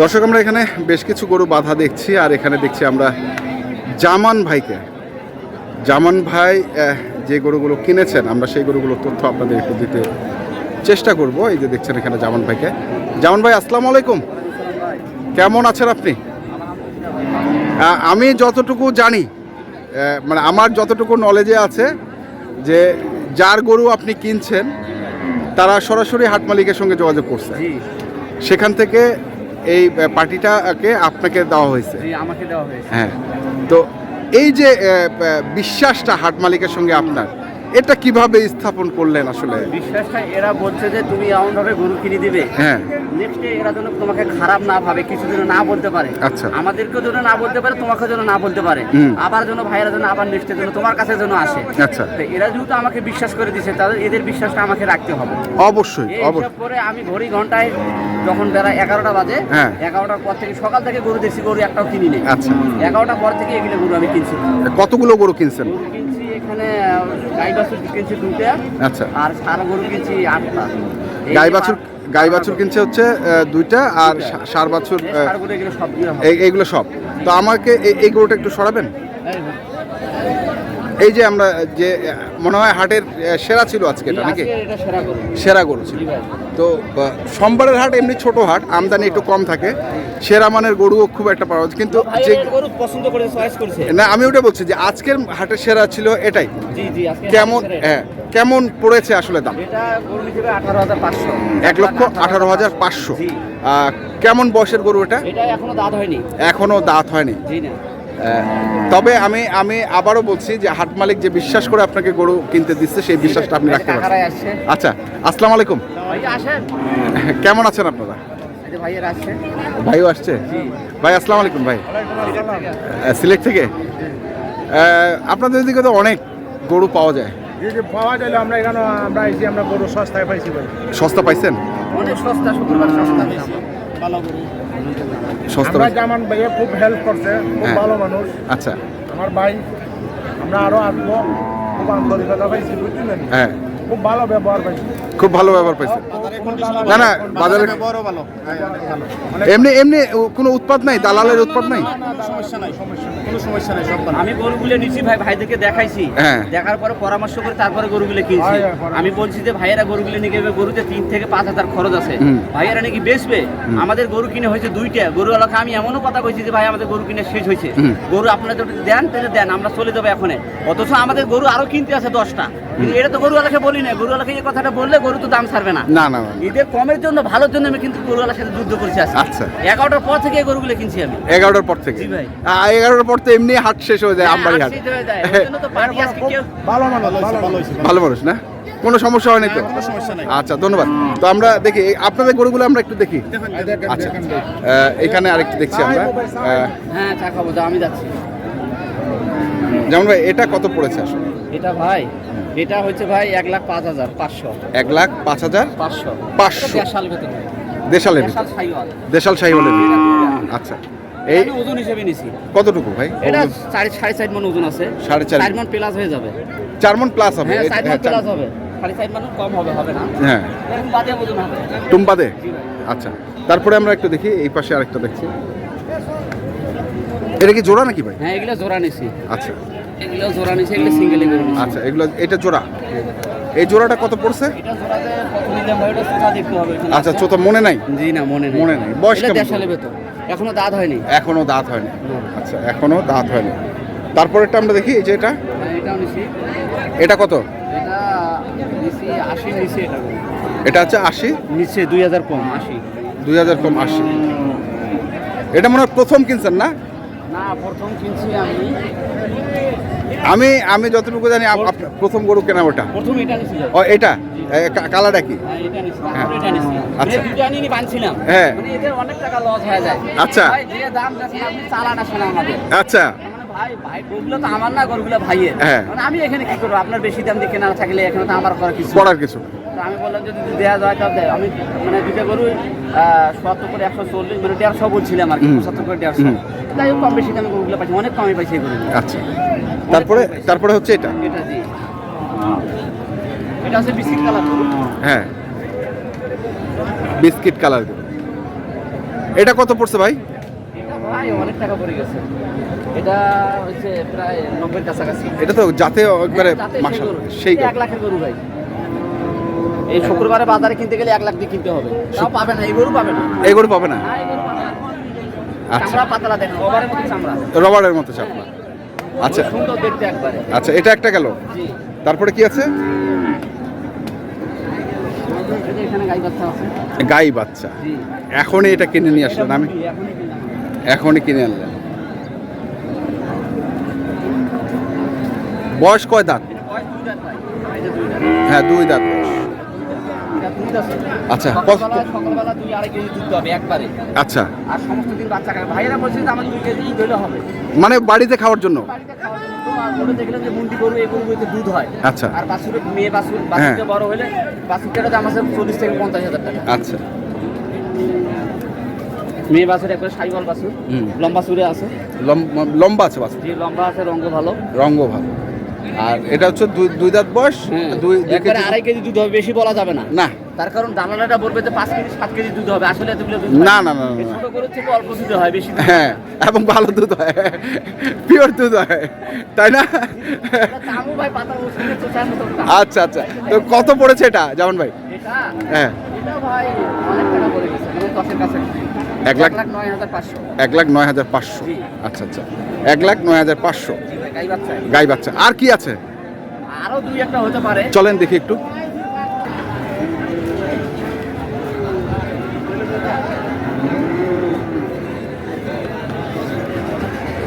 দর্শক আমরা এখানে বেশ কিছু গরু বাধা দেখছি আর এখানে দেখছি আমরা জামান ভাইকে। জামান ভাই যে গরুগুলো কিনেছেন আমরা সেই গরুগুলোর তথ্য আপনাদের একটু দিতে চেষ্টা করব। এই যে দেখছেন এখানে জামান ভাইকে। জামান ভাই আসসালামু আলাইকুম। কেমন আছেন আপনি? আমি যতটুকু জানি মানে আমার যতটুকু নলেজে আছে যে যার গরু আপনি কিনছেন তারা সরাসরি হাট মালিকের সঙ্গে যোগাযোগ করছে। সেখান থেকে এই পার্টিটাকে আপনাকে দেওয়া হয়েছে। আমাকে দেওয়া হয়েছে। হ্যাঁ। তো এই যে বিশ্বাসটা হাট মালিকের সঙ্গে আপনার এটা কীভাবে স্থাপন করলেন আসলে? বিশ্বাসটা এরা বলছে যে তুমি এমন ভাবে গরু কিনে দিবে। হ্যাঁ। নেক্সট এরা যেন তোমাকে খারাপ না ভাবে কিছু যেন না বলতে পারে। আচ্ছা। আমাদেরকেও যেন না বলতে পারে তোমাকে যেন না বলতে পারে। আবার যেন ভাইয়েরা যেন আবার নেক্সট যেন তোমার কাছে যেন আসে। আচ্ছা। তো এরা যেহেতু আমাকে বিশ্বাস করে দিছে তাদের এদের বিশ্বাসটা আমাকে রাখতে হবে। অবশ্যই অবশ্যই। করে আমি ঘড়ি ঘন্টায় যখন বেলা এগারোটা বাজে হ্যাঁ। এগারোটার পর থেকে সকাল থেকে গরু দেখছি গরু একটাও কিনি নেই আচ্ছা। এগারোটার পর থেকে এগুলো গরু আমি কিনছি। কতগুলো গরু কিনছেন? এখানে গাই বাছুর কিনছি দুইটা। আচ্ছা। আর সার গরু কিনছি আটটা। গাই বাছুর গাই বাছুর কিনছে হচ্ছে দুইটা আর সার বাছুর এগুলো সব তো আমাকে এই- এই গরুটা একটু সরাবেন? এই যে আমরা যে মনে হয় হাটের সেরা ছিল আজকে এটা নাকি? সেরা গরু। ছিল। তো সোমবারের হাট এমনি ছোট হাট আমদানি একটু কম থাকে। সেরা মানের গরুও খুব একটা পাওয়া যায় কিন্তু যে পছন্দ করে চয়েস করছে। না আমি ওটা বলছি যে আজকের হাটের সেরা ছিল এটাই। কেমন হ্যাঁ কেমন পড়েছে আসলে দাম? এক লক্ষ আঠারো হাজার পাঁচশো। কেমন বয়সের গরু এটা? এখনও দাঁত হয়নি। এখনও দাঁত হয়নি। তবে আমি আমি আবারও বলছি যে হাট মালিক যে বিশ্বাস করে আপনাকে গরু কিনতে দিচ্ছে সেই বিশ্বাসটা আপনি রাখতে পারেন। আচ্ছা আসসালামু আলাইকুম। ভাই কেমন আছেন আপনারা? ভাইও আসছে? জি। ভাই আসসালামু আলাইকুম ভাই। সিলেট থেকে? আপনাদের দিকে তো অনেক গরু পাওয়া যায়। পাওয়া গেল আমরা এখানে আমরা এসে আমরা গরু সস্তায় পাইছি ভাই। সস্তা পাইছেন? অনেক সস্তা শুক্রবার সস্তা। ভালো গরু। সস্তা জামান ভাইয়া খুব হেল্প করছে খুব হ্যাঁ। ভালো মানুষ। আচ্ছা। আমার ভাই আমরা আরও আসব। খুব আন্তরিকতা পাইছি বুঝলেন? হ্যাঁ। খুব ভালো ব্যবহার পাইছি। খুব ভালো ব্যবহার পাইছে। না না বাজারে বড় ভালো। এমনি এমনি কোনো উৎপাদ নাই? দালালের উৎপাদ নাই? সমস্যা নাই সমস্যা নাই। কোনো সমস্যা নাই সব আমি গরুগুলো নিছি ভাই ভাইদেরকে দেখাইছি। হ্যাঁ। দেখার পরে পরামর্শ করে তারপরে গরুগুলো কিনছি। আমি বলছি যে ভাইয়েরা গরুগুলো নিয়ে গেবে গরুতে তিন থেকে পাঁচ হাজার খরচ আছে। ভাইয়েরা নাকি বেচবে? আমাদের গরু কিনে হয়েছে দুইটা। গরু এলাকা আমি এমনও কথা কইছি যে ভাই আমাদের গরু কিনে শেষ হয়েছে। গরু আপনারা যদি দেন তাহলে দেন আমরা চলে যাব এখন। অথচ আমাদের গরু আরও কিনতে আছে দশটা। কিন্তু এটা তো গরু এলাকায় বলি না গরু এলাকায় এই কথাটা বললে গরু তো দাম ছাড়বে না। না না। ঈদের কমের জন্য ভালোর জন্য আমি কিন্তু গরু এলাকার সাথে যুদ্ধ করছি। আচ্ছা। এগারোটার পর থেকে এই গরুগুলো কিনছি আমি। এগারোটার পর থেকে? জি ভাই। এগারোটার পর তো এমনি হাট শেষ হয়ে যায় আমবাড়ি হাট হ্যাঁ, আসতেই হয়ে যায়। ওই জন্য তো বাড়ি আজকে কেউ ভালো মানুষ না? কোনো সমস্যা হয়নি তো? আচ্ছা ধন্যবাদ। তো আমরা দেখি আপনাদের গরুগুলো আমরা একটু দেখি। আচ্ছা। এখানে আরেকটু দেখছি আমরা। হ্যাঁ চা খাব আমি যাচ্ছি। যেমন ভাই এটা কত পড়েছে আসলে? এটা ভাই এটা হচ্ছে ভাই এক লাখ পাঁচ হাজার পাঁচশো। এক লাখ পাঁচ হাজার পাঁচশো। পাঁচশো। দেশালের দেশাল শাহিওয়ালের আচ্ছা। এই ওজন হিসেবে নিছি। কতটুকু ভাই? এটা চারি সাড়ে চার মন ওজন আছে। সাড়ে চার। মন প্লাস হয়ে যাবে। চার মন প্লাস হবে। হ্যাঁ চার মন হ্যাঁ, প্লাস হবে। সাড়ে চার মন কম হবে হবে না। হ্যাঁ। বাদে ওজন হবে। টুম্পাদে আচ্ছা। তারপরে আমরা একটু দেখি এই পাশে আরেকটা দেখছি। এটা কি জোড়া নাকি ভাই? হ্যাঁ এগুলো জোড়া নিছি। আচ্ছা। এগুলো জোড়া নিছি এগুলো সিঙ্গেল করে আচ্ছা এগুলো এটা জোড়া? এই জোড়াটা কত পড়ছে? আচ্ছা। চোতা মনে নাই? জি না মনে নেই। মনে নেই। বয়স কেমন? এখনও দাঁত হয়নি। এখনও দাঁত হয়নি। আচ্ছা এখনও দাঁত হয়নি। তারপরেরটা আমরা দেখি এই যে এটা? হ্যাঁ, এটা কত? এটা হচ্ছে আশি? নিচে দুই হাজার কম আশি। দুই হাজার কম আশি। এটা মনে হয় প্রথম কিনছেন না? না প্রথম কিনছি আমি। আমি আমি যতটুকু জানি প্রথম গরু কেনা ওটা। প্রথম এটা নিছি ও এটা? কালারটা কি? হ্যাঁ হ্যাঁ। আচ্ছা। হ্যাঁ। মানে অনেক টাকা লস হয়ে আচ্ছা। ভাই আসেন আমাদের। আচ্ছা। মানে ভাই ভাই গরুগুলো তো আমার না গরুগুলো ভাইয়ের। হ্যাঁ। মানে আমি এখানে কি করব? আপনার বেশি দাম দিয়ে কেনা থাকলে এখানে তো আমার করার কিছু আমি বললাম যদি দেওয়া যায় তবে দেয়। আমি মানে দুটো গরু সত্তর করে একশো চল্লিশ মানে দেড়শো বলছিলাম আর কি। পঁচাত্তর করে দেড়শো। যাই হোক কম বেশি দামে গরুগুলো পাইছি? অনেক কমে পাইছি এই গরুগুলো। আচ্ছা। তারপরে তারপরে হচ্ছে এটা? এটা জি। এটা হচ্ছে বিস্কিট কালার হ্যাঁ। বিস্কিট কালার এটা কত পড়ছে ভাই? ভাই অনেক টাকা পড়ে গেছে। এটা হচ্ছে প্রায় নব্বই কাছাকাছি। এটা তো যাতে একবারে যাতে সেই মাসাল সেই এক লাখের গরু ভাই। এই শুক্রবারে বাজারে কিনতে গেলে এক লাখ দিয়ে কিনতে হবে। তাও পাবে না এই গরু পাবে না। এই গরু না? না, এই গরু পাবে না। আচ্ছা। চামড়া পাতলা মতো চামড়া। রবারের মতো চাপলা আচ্ছা। সুন্দর দেখতে একবারে। আচ্ছা এটা একটা গেল। তারপরে কি আছে? গাই বাচ্চা এখনই এটা কিনে নিয়ে আসলেন আমি। এখনই কিনে আনলেন। বয়স কয় দাঁত। হ্যাঁ দুই দাঁত বয়স। এটা দুধ আছে। আচ্ছা, সকালবেলা সকালবেলা দুই আড়াই কেজি দুধ হবে একবারে। আচ্ছা। আর সমস্ত দিন বাচ্চা খাবে। ভাইয়েরা বলছে যে আমার দুই কেজি ঈদ হবে। মানে বাড়িতে খাওয়ার জন্য? দেখলাম যে মুন্ডি গরু এই দুধ হয়। আচ্ছা। আর মেয়ে বাছুর বাছুরটা বড় হলে বাছুরটার দাম আছে চল্লিশ থেকে পঞ্চাশ হাজার টাকা। আচ্ছা। মেয়ে একবার সাইবল হুম। লম্বা চুরে আছে। লম- লম্বা আছে লম্বা আছে রঙ ভালো। রঙ্গ ভালো। আর এটা হচ্ছে দুই দাঁত বয়স দুই আড়াই কেজি দুধ হবে বেশি বলা যাবে না। না। তার কারণ দালালাটা বলবে যে পাঁচ কেজি সাত কেজি দুধ হবে। আসলে এতগুলো দুধ না, না, না, ছোট গরুর থেকে অল্প দুধ হয় বেশি হ্যাঁ এবং ভালো দুধ হয়। পিওর দুধ হয়। তাই না। আচ্ছা আচ্ছা। তো কত পড়েছে এটা যেমন ভাই? হ্যাঁ। এক লাখ? নয় হাজার পাঁচশো। এক লাখ নয় হাজার পাঁচশো। আচ্ছা আচ্ছা। এক লাখ নয় হাজার পাঁচশো। গাই বাচ্চা আর কি আছে? আরও দুই একটা হতে পারে। চলেন দেখি একটু।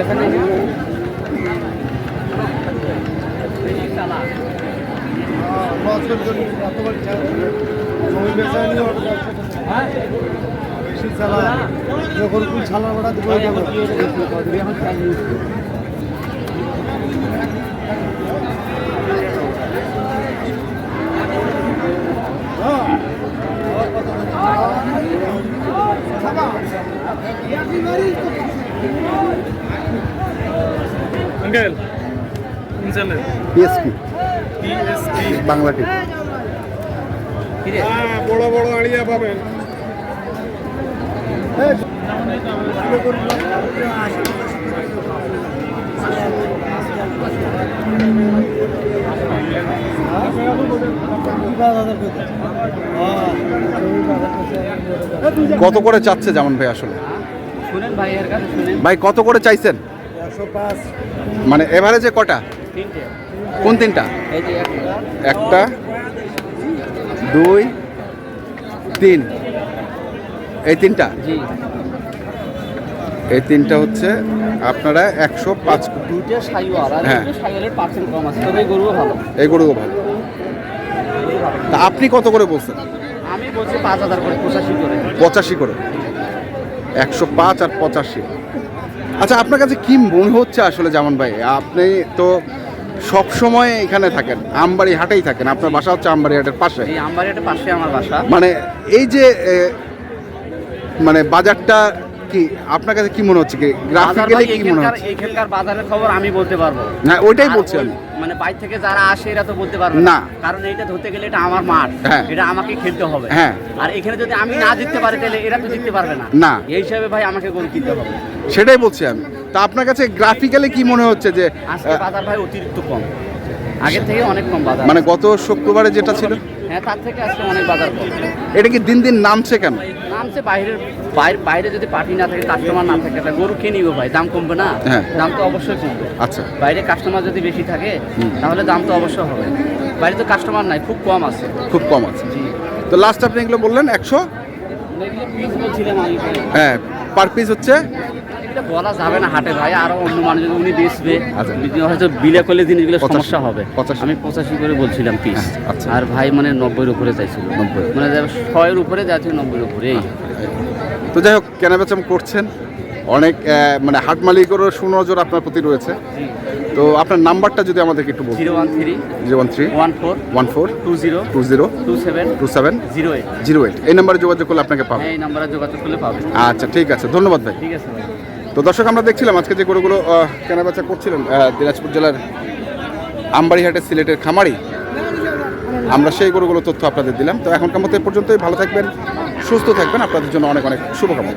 এখানে লস করে করে এত বড় চাল জমি বেচা নিয়ে ওর ব্যবসা করছে। বেশি চালা যখন তুই ছালা বড়া দিব ওই যাব। Uncle channel PSP TST Bangla হ্যাঁ বড় বড় আড়িয়া পাবেন। কত করে চাচ্ছে যেমন ভাই আসলে? ভাই এর কাছে শুনেন। ভাই কত করে চাইছেন? মানে এভারেজে কটা? কোন তিনটা? একটা। একটা দুই তিন। এই তিনটা? এই তিনটা হচ্ছে আপনারা একশো পাঁচ হ্যাঁ। এই গরুও ভালো। তা আপনি কত করে বলছেন? আমি বলছি পাঁচ হাজার করে পঁচাশি করে। পঁচাশি করে। একশো পাঁচ আর পঁচাশি। আচ্ছা আপনার কাছে কি মনে হচ্ছে আসলে জামান ভাই? আপনি তো সব সময় এখানে থাকেন আমবাড়ি হাটেই থাকেন। আপনার বাসা হচ্ছে আমবাড়ি হাটের পাশে। আমবাড়ি হাটের পাশে আমার বাসা। মানে এই যে মানে বাজারটা কি আপনার কাছে কি মনে হচ্ছে কি গ্রাফিক্যালি কি মনে হচ্ছে? এইখানকার বাজারের খবর আমি বলতে পারব। না ওইটাই বলছি আমি। মানে বাইরে থেকে যারা আসে এরা তো বলতে পারবে না। কারণ এটা ধরতে গেলে এটা আমার মাঠ। হ্যাঁ। এটা আমাকে খেলতে হবে। হ্যাঁ। আর এখানে যদি আমি না জিততে পারি তাহলে এরা তো জিততে পারবে না। না। এই হিসাবে ভাই আমাকে গরু কিনতে হবে। সেটাই বলছি আমি। তা আপনার কাছে গ্রাফিক্যালি কি মনে হচ্ছে যে আজকে বাজার ভাই অতিরিক্ত কম। আগের থেকে অনেক কম বাজার মানে গত শুক্রবারে যেটা ছিল? হ্যাঁ তার থেকে আজকে অনেক বাজার কম। এটা কি দিন দিন নামছে কেন? নামছে বাইরের বাইরে বাইরে যদি পার্টি না থাকে কাস্টমার না থাকে একটা গরু কিনে নিবো ভাই? দাম কমবে না? হ্যাঁ। দাম তো অবশ্যই কমবে। আচ্ছা। বাইরে কাস্টমার যদি বেশি থাকে তাহলে দাম তো অবশ্যই হবে। বাইরে তো কাস্টমার নাই খুব কম আছে। খুব কম আছে। তো লাস্ট আপনি এগুলো বললেন একশো। হ্যাঁ পার পিস হচ্ছে এটা বলা যাবে না হাটে ভাই আরও অন্য মানুষ উনি বেচবে। আচ্ছা। হয়তো বিলে করলে জিনিসগুলো সমস্যা হবে। আমি পঁচাশি করে বলছিলাম পিস আচ্ছা, আচ্ছা। আর ভাই মানে নব্বইয়ের উপরে চাইছিল। 90 মানে ছয়ের উপরে যাচ্ছে নব্বইয়ের উপরে এই তো যাই হোক কেনাবেচাম করছেন। অনেক মানে হাট মালিকেরও সুনজর আপনার প্রতি রয়েছে। তো আপনার নাম্বারটা যদি আমাদেরকে একটু বলতেন। Zero one three. Zero one three. One four. One four. Two zero. Two zero. Two seven. Two seven. Zero eight. Zero eight. এই নাম্বারে যোগাযোগ করলে আপনাকে পাবেন। এই নাম্বারে যোগাযোগ করলে পাবেন। আচ্ছা ঠিক আছে। ধন্যবাদ ভাই। ঠিক আছে ভাই। তো দর্শক, আমরা দেখছিলাম আজকে যে গরুগুলো কেনাবেচা করছিলেন দিনাজপুর জেলার আমবাড়িহাটের সিলেটের খামারি। আমরা সেই গরুগুলো তথ্য আপনাদের দিলাম। তো এখনকার মতো পর্যন্তই। ভালো থাকবেন, সুস্থ থাকবেন। আপনাদের জন্য অনেক অনেক শুভকামনা।